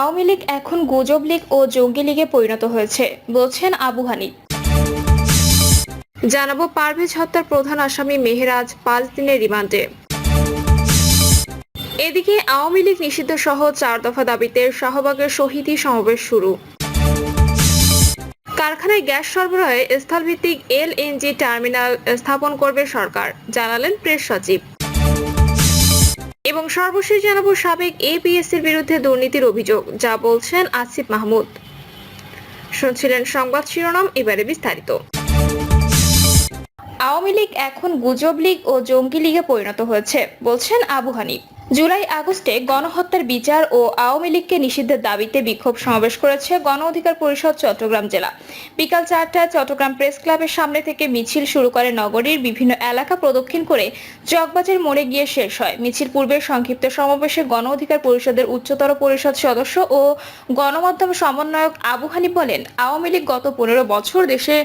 আওয়ামী লীগ এখন গুজব লীগ ও জঙ্গি লীগে পরিণত হয়েছে, বলছেন আবু হানিফ জানাব পারভেজ হত্যার প্রধান আসামি মেহেরাজ পাঁচ দিনের রিমান্ডে। এদিকে আওয়ামী লীগ নিষিদ্ধ সহ চার দফা দাবিতে শাহবাগের শহীদী সমাবেশ শুরু। কারখানায় গ্যাস সরবরাহে স্থলভিত্তিক এলএনজি টার্মিনাল স্থাপন করবে সরকার, জানালেন প্রেস সচিব। এবং সর্বশেষ জানাব সাবেক এপিএসসির বিরুদ্ধে দুর্নীতির অভিযোগ, যা বলছেন আসিফ মাহমুদ। শুনছিলেন সংবাদ শিরোনাম, এবারে বিস্তারিত। আওয়ামী লীগ এখন গুজব লীগ ও জঙ্গি লীগে পরিণত হয়েছে, বলছেন আবু হানিফ। জুলাই আগস্টে গণহত্যার বিচার ও আওয়ামী লীগকে নিষিদ্ধের দাবিতে বিক্ষোভ সমাবেশ করেছে গণ অধিকার পরিষদ চট্টগ্রাম জেলা। বিকাল চারটায় চট্টগ্রাম প্রেস ক্লাবের সামনে থেকে মিছিল শুরু করে নগরীর বিভিন্ন এলাকা প্রদক্ষিণ করে চকবাজার মোড়ে গিয়ে শেষ হয়। মিছিল পূর্বে সংক্ষিপ্ত সমাবেশে গণ অধিকার পরিষদের উচ্চতর পরিষদ সদস্য ও গণমাধ্যম সমন্বয়ক আবু হানিফ বলেন, আওয়ামী লীগ গত পনেরো বছর দেশে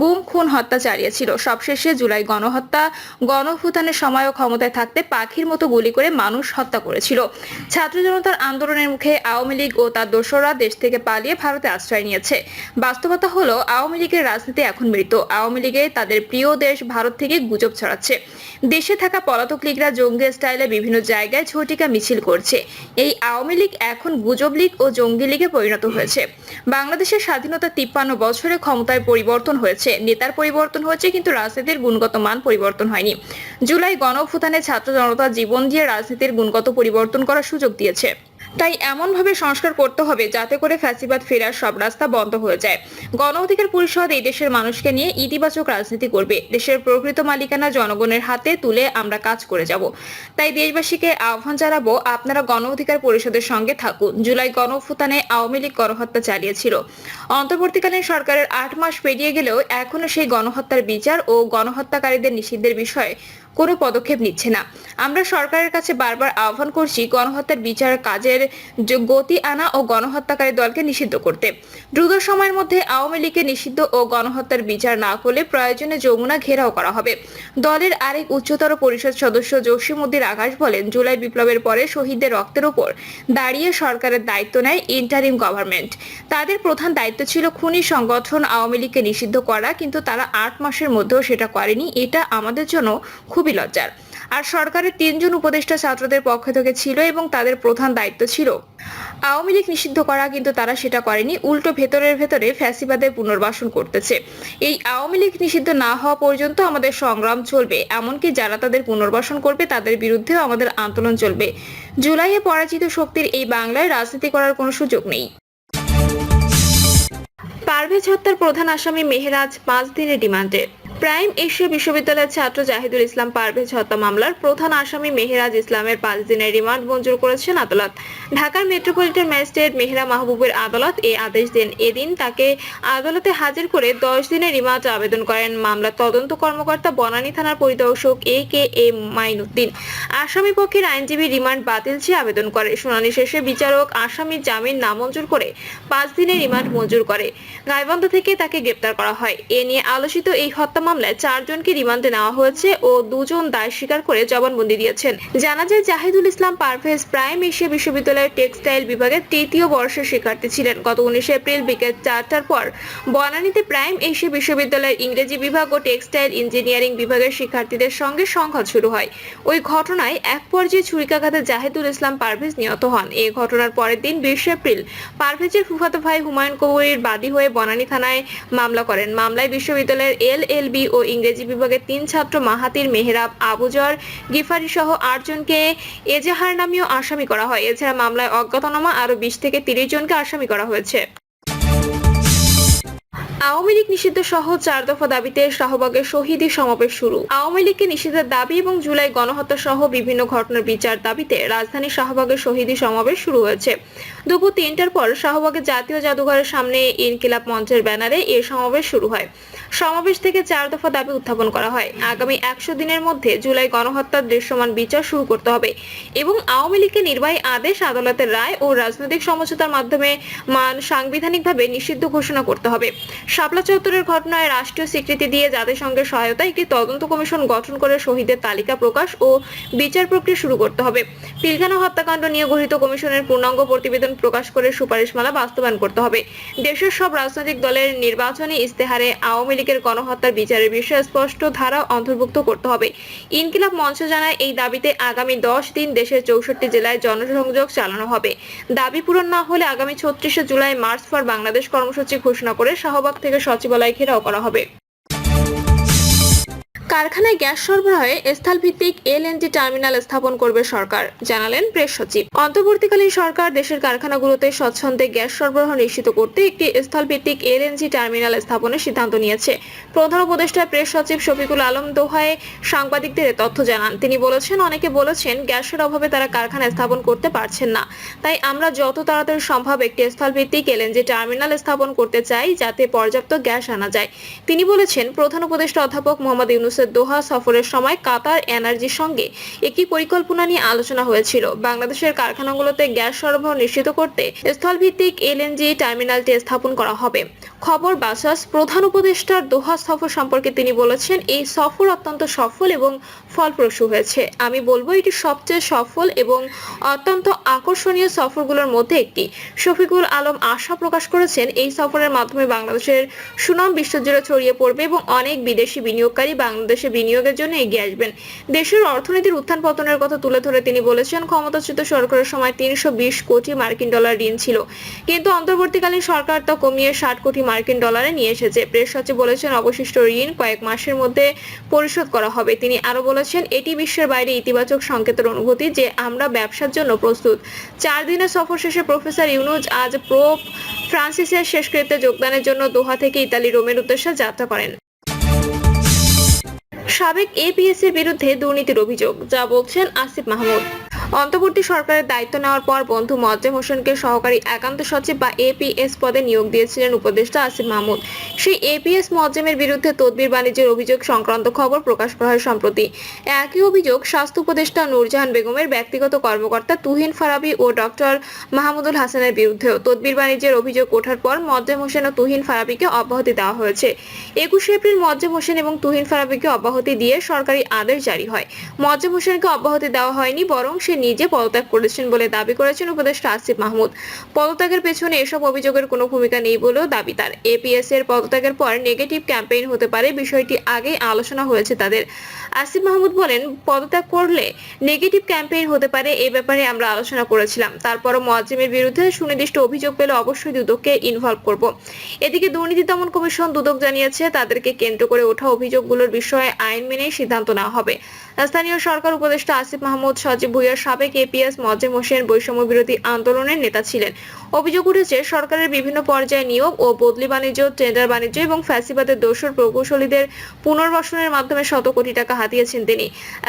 গুম, খুন, হত্যা চালিয়েছিল। সবশেষে জুলাই গণহত্যা গণভূতানের সময়ও ক্ষমতায় থাকতে পাখির মতো গুলি করে মানুষ হত্যা করেছিল। ছাত্র জনতার আন্দোলনের মুখে আওয়ামী লীগ ও তার দোসররা দেশ থেকে পালিয়ে ভারতে আশ্রয় নিয়েছে। বাস্তবতা হলো, আওয়ামী লীগের রাজনীতি এখন মৃত। আওয়ামী লীগে তাদের প্রিয় দেশ ভারত থেকে গুজব ছড়াচ্ছে। দেশে থাকা পলাতক লীগরা জঙ্গি স্টাইলে বিভিন্ন জায়গায় ঝটিকা মিছিল করছে। এই আওয়ামী লীগ এখন গুজব লীগ ও জঙ্গি লীগে পরিণত হয়েছে। বাংলাদেশের স্বাধীনতা তিপ্পান্ন বছরে ক্ষমতায় পরিবর্তন হয়েছে। নেতার পরিবর্তন হয়েছে, কিন্তু রাজনীতির গুণগত মান পরিবর্তন হয়নি। জুলাই গণঅভ্যুত্থানে ছাত্র জনতা জীবন দিয়ে রাজনীতির গুণগত পরিবর্তন করার সুযোগ দিয়েছে। তাই এমনভাবে সংস্কার করতে হবে যাতে করে ফ্যাসিবাদ ফেরার সব রাস্তা বন্ধ হয়ে যায়। গণ অধিকার পরিষদ এই দেশের মানুষকে নিয়ে ইতিবাচক রাজনীতি করবে। দেশের প্রকৃত মালিকানা জনগণের হাতে তুলে আমরা কাজ করে যাব। তাই দেশবাসীকে আহ্বান জানাব, আপনারা গণ অধিকার পরিষদের সঙ্গে থাকুন। জুলাই গণঅভ্যুত্থানে আওয়ামী লীগ গণহত্যা চালিয়েছিল। অন্তর্বর্তীকালীন সরকারের আট মাস পেরিয়ে গেলেও এখনও সেই গণহত্যার বিচার ও গণহত্যাকারীদের নিষিদ্ধের বিষয়ে কোনো পদক্ষেপ নিচ্ছে না। আমরা সরকারের কাছে বারবার আহ্বান করছি গণহত্যার বিচার কাজের গতি আনা ও গণহত্যাকারী দলকে নিষিদ্ধ করতে। দ্রুত সময়ের মধ্যে আওয়ামী লীগকে নিষিদ্ধ ও গণহত্যার বিচার না করলে প্রয়োজনে যমুনা ঘেরাও করা হবে। দলের আরেক উচ্চতর পরিষদ সদস্য জসিমউদ্দিন আকাশ বলেন, জুলাই বিপ্লবের পরে শহীদদের রক্তের উপর দাঁড়িয়ে সরকারের দায়িত্ব নেয় ইন্টারিম গভর্নমেন্ট তাদের প্রধান দায়িত্ব ছিল খুনি সংগঠন আওয়ামী লীগকে নিষিদ্ধ করা, কিন্তু তারা আট মাসের মধ্যেও সেটা করেনি। এটা আমাদের জন্য খুবই লজ্জার। আর সরকারের তিনজন উপদেষ্টা ছাত্রদের পক্ষ থেকে ছিল এবং তাদের প্রধান দায়িত্ব ছিল। আওয়ামী লীগ নিষিদ্ধ করা, কিন্তু তারা সেটা করেনি। উল্টো ভেতরের ভেতরে ফ্যাসিবাদের পুনর্বাসন করতেছে। এই আওয়ামী লীগ নিষিদ্ধ না হওয়া পর্যন্ত আমাদের সংগ্রাম চলবে। এমনকি যারা তাদের পুনর্বাসন করবে, তাদের বিরুদ্ধেও আমাদের আন্দোলন চলবে। জুলাইয়ে পরাজিত শক্তির এই বাংলায় রাজনীতি করার কোনো সুযোগ নেই। পারভেজ হত্যার প্রধান আসামি মেহেরাজ পাঁচ দিনের রিমান্ডে প্রাইম এশিয়া বিশ্ববিদ্যালয়ের ছাত্র জাহিদুল ইসলাম পারভেজ হত্যা মামলার প্রধান আসামি মেহেরাজ ইসলামের পাঁচ দিনের রিমান্ড মঞ্জুর করেছেন আদালত। ঢাকার মেট্রোপলিটন ম্যাজিস্ট্রেট মেহরা মাহবুবের আদালত এই আদেশ দেন। এদিন তাকে আদালতে হাজির করে দশ দিনের রিমান্ড আবেদন করেন মামলার তদন্ত কর্মকর্তা বনানী থানার পরিদর্শক এ কে এম মাইনুদ্দিন। আসামি পক্ষের আইনজীবী রিমান্ড বাতিল চেয়ে আবেদন করে। শুনানি শেষে বিচারক আসামির জামিন নামঞ্জুর করে পাঁচ দিনের রিমান্ড মঞ্জুর করে। গাইবান্ধা থেকে তাকে গ্রেপ্তার করা হয়। এ নিয়ে আলোচিত এই হত্যা মামলায় চারজনকে রিমান্ডে নেওয়া হয়েছে ও দুজন দায় স্বীকার করে জবানবন্দি দিয়েছেন। জানা যায়, জাহিদুল ইসলাম পারভেজ প্রাইম এশিয়া বিশ্ববিদ্যালয়ের টেক্সটাইল বিভাগের তৃতীয় বর্ষের শিক্ষার্থী ছিলেন। গত উনিশে এপ্রিল বিকেল চারটার পর বনানীতে প্রাইম এশিয়া বিশ্ববিদ্যালয়ের ইংরেজি বিভাগ ও টেক্সটাইল ইঞ্জিনিয়ারিং বিভাগের শিক্ষার্থীদের সঙ্গে সংঘাত শুরু হয়। ওই ঘটনায় এক পর্যায়ে ছুরিকাঘাতে জাহিদুল ইসলাম পারভেজ নিহত হন। এই ঘটনার পরের দিন বিশে এপ্রিল পারভেজের ফুফাতো ভাই হুমায়ুন কবির বাদী হয়ে বনানী থানায় মামলা করেন। মামলায় বিশ্ববিদ্যালয়ের এল এল বি ও ইংরেজি বিভাগের তিন ছাত্র মাহাতির মেহরাব আবুজর গিফারি সহ আটজনকে এজাহার নামীয় আসামি করা হয়। এছাড়া মামলায় অজ্ঞাতনামা আরও বিশ থেকে তিরিশ জনকে আসামি করা হয়েছে। আওয়ামী লীগ নিষিদ্ধ সহ চার দফা দাবিতে শাহবাগের শহীদী সমাবেশ শুরু। আওয়ামী লীগকে নিষিদ্ধের দাবি এবং জুলাই গণহত্যা সহ বিভিন্ন ঘটনার বিচার দাবিতে রাজধানী শাহবাগের শহীদী সমাবেশ শুরু হয়েছে। দুপুর তিনটার পর শাহবাগের জাতীয় জাদুঘরের সামনে ইনকিলাব মঞ্চের ব্যানারে এ সমাবেশ শুরু হয়। সমাবেশ থেকে চার দফা দাবি উত্থাপন করা হয়। আগামী একশো দিনের মধ্যে জুলাই গণহত্যার দৃশ্যমান বিচার শুরু করতে হবে এবং আওয়ামী লীগকে নির্বাহী আদেশ, আদালতের রায় ও রাজনৈতিক সমঝোতার মাধ্যমে মান সাংবিধানিকভাবে নিষিদ্ধ ঘোষণা করতে হবে। শাপলা চত্বরের ঘটনায় রাষ্ট্রীয় স্বীকৃতি দিয়ে জাতিসংঘের সহায়তা একটি তদন্ত কমিশন গঠন করে শহীদের তালিকা প্রকাশ ও বিচার প্রক্রিয়া শুরু করতে হবে। পিলখানা হত্যাকাণ্ড নিয়ে গঠিত কমিশনের পূর্ণাঙ্গ প্রতিবেদন প্রকাশ করে সুপারিশমালা বাস্তবায়ন করতে হবে। দেশের সব রাজনৈতিক দলের নির্বাচনী ইস্তেহারে আওয়ামী লীগের গণহত্যার বিচারের বিষয়ে স্পষ্ট ধারা অন্তর্ভুক্ত করতে হবে। ইনকিলাব মঞ্চ জানায়, এই দাবিতে আগামী দশ দিন দেশের চৌষট্টি জেলায় জনসংযোগ চালানো হবে। দাবি পূরণ না হলে আগামী ছত্রিশে জুলাই মার্চ ফর বাংলাদেশ কর্মসূচি ঘোষণা করে শাহবাগ থেকে সচিবালয় ঘেরাও করা হবে। কারখানায় গ্যাস সরবরাহে স্থল ভিত্তিক এলএনজি টার্মিনাল স্থাপন করবে সরকার, জানালেন প্রেস সচিব। অন্তর্বর্তীকালীন সরকার দেশের কারখানাগুলোতে স্বচ্ছন্দে গ্যাস সরবরাহ নিশ্চিত করতে একটি স্থল ভিত্তিক এলএনজি টার্মিনাল স্থাপনের সিদ্ধান্ত নিয়েছে। প্রধান উপদেষ্টা প্রেস সচিব শফিকুল আলম দোহায় সাংবাদিকদের তথ্য জানান। তিনি বলেছেন, অনেকে বলেছেন গ্যাসের অভাবে তারা কারখানা স্থাপন করতে পারছেন না। তাই আমরা যত তাড়াতাড়ি সম্ভব একটি স্থল ভিত্তিক এলএনজি টার্মিনাল স্থাপন করতে চাই, যাতে পর্যাপ্ত গ্যাস আনা যায়। তিনি বলেছেন, প্রধান উপদেষ্টা অধ্যাপক মোহাম্মদ ইউনুসের দোহা সফরের সময় কাতার এনার্জির সঙ্গে একটি পরিকল্পনা নিয়ে আলোচনা হয়েছিল। বাংলাদেশের কারখানাগুলোতে গ্যাস সরবরাহ নিশ্চিত করতে স্থলভিত্তিক এলএনজি টার্মিনালটি স্থাপন করা হবে। খবর বাসাস প্রধান উপদেষ্টার দোহা সফর সম্পর্কে তিনি বলেছেন, এই সফর অত্যন্ত সফল এবং ফলপ্রসূ হয়েছে। আমি বলব এটি সবচেয়ে সফল এবং অত্যন্ত আকর্ষণীয় সফরগুলোর মধ্যে একটি। শফিকুল আলম আশা প্রকাশ করেছেন, এই সফরের মাধ্যমে বাংলাদেশের সুনাম বিশ্বজুড়ে ছড়িয়ে পড়বে এবং অনেক বিদেশি বিনিয়োগকারী বাংলাদেশে বিনিয়োগের জন্য এগিয়ে আসবেন। দেশের অর্থনীতির উত্থান পতনের কথা তুলে ধরে তিনি বলেছেন, ক্ষমতাচ্যুত সরকারের সময় তিনশো বিশ কোটি মার্কিন ডলার ঋণ ছিল। কিন্তু অন্তর্বর্তীকালীন সরকার তা কমিয়ে ষাট কোটি মার্কিন ডলারে নিয়ে এসেছে। প্রেস সচিব বলেছেন, অবশিষ্ট ঋণ কয়েক মাসের মধ্যে পরিশোধ করা হবে। তিনি আরও বলেছেন এটি বিশ্বের বাইরে ইতিবাচক সংকেতের অনুভূতি যে আমরা ব্যবসার জন্য প্রস্তুত। চার দিনের সফর শেষে প্রফেসর ইউনুজ আজ প্রোপ ফ্রান্সিসের শেষকৃত্যে যোগদানের জন্য দোহা থেকে ইতালি রোমের উদ্দেশ্যে যাত্রা করেন। সাবেক এপিএসসির বিরুদ্ধে দুর্নীতির অভিযোগ, যা বলছেন আসিফ মাহমুদ। অন্তর্বর্তী সরকারের দায়িত্ব নেওয়ার পর বন্ধু মজ্জেম হোসেনকে সহকারী একান্ত সচিব বা এপিএস পদে নিয়োগ দিয়েছিলেন উপদেষ্টা আসিফ মাহমুদ। সেই এপিএস মজ্জেমের বিরুদ্ধে তদবির বাণিজ্যের অভিযোগ সংক্রান্ত খবর প্রকাশ করা হয় সম্প্রতি। একই অভিযোগ স্বাস্থ্য উপদেষ্টা নূরজাহান বেগমের ব্যক্তিগত কর্মকর্তা তুহিন ফারাবি ও ডক্টর মাহমুদুল হাসানের বিরুদ্ধেও তদবির বাণিজ্যের অভিযোগ ওঠার পর মজ্জেম হোসেন ও তুহিন ফারাবিকে অব্যাহতি দেওয়া হয়েছে। একুশে এপ্রিল মজ্জেম হোসেন এবং তুহিন ফারাবিকে অব্যাহতি দিয়ে সরকারি আদেশ জারি হয়। মজ্জেম হোসেনকে অব্যাহতি দেওয়া হয়নি, বরং সে নিজে পদত্যাগ করেছেন বলে দাবি করেছেন উপদেষ্টা আসিফ মাহমুদ। পদত্যাগের পেছনে এসব অভিযোগের কোনো ভূমিকা নেই বলেও দাবি তার। এপিএস এর পদত্যাগের পর নেগেটিভ ক্যাম্পেইন হতে পারে, বিষয়টি আগেই আলোচনা হয়েছে তাদের। আসিফ মাহমুদ বলেন, পদত্যাগ করলে নেগেটিভ ক্যাম্পেইন হতে পারে, এ ব্যাপারে আমরা আলোচনা করেছিলাম। তারপরও মোয়াজ্জেমের বিরুদ্ধে সুনির্দিষ্ট অভিযোগ পেলে অবশ্যই দুদককে ইনভলভ করব। এদিকে দুর্নীতি দমন কমিশন দুদক জানিয়েছে, তাদেরকে কেন্দ্র করে ওঠা অভিযোগগুলোর বিষয়ে আইন মেনেই সিদ্ধান্ত নেওয়া হবে। স্থানীয় সরকার উপদেষ্টা আসিফ মাহমুদ, সজীব ভুইয়ার সাবেক এপিএস মজ্জেম হোসেন বৈষম্য বিরোধী আন্দোলনের নেতা ছিলেন। অভিযোগ উঠেছে, সরকারের বিভিন্ন পর্যায়ে নিয়োগ ও বদলি বাণিজ্য, টেন্ডার বাণিজ্য এবং ফ্যাসিবাদের দোষর প্রকৌশলীদের পুনর্বাসনের মাধ্যমে শত কোটি টাকা হাতিয়েছেন তিনি।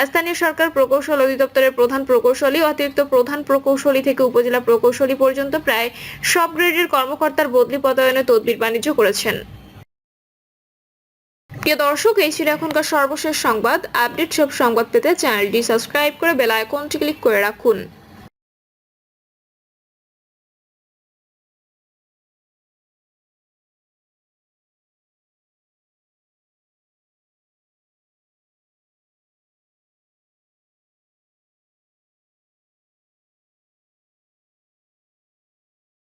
স্থানীয় সরকার প্রকৌশল অধিদপ্তরের প্রধান প্রকৌশলী অতিরিক্ত প্রধান প্রকৌশলী থেকে উপজেলা প্রকৌশলী পর্যন্ত প্রায় সব গ্রেডের কর্মকর্তার বদলি পদায়নে তদবির বাণিজ্য করেছেন। প্রিয় দর্শক, এই ছিল এখনকার সর্বশেষ সংবাদ। আপডেট সব সংবাদ পেতে চ্যানেলটি সাবস্ক্রাইব করে বেল আইকনটি ক্লিক করে রাখুন।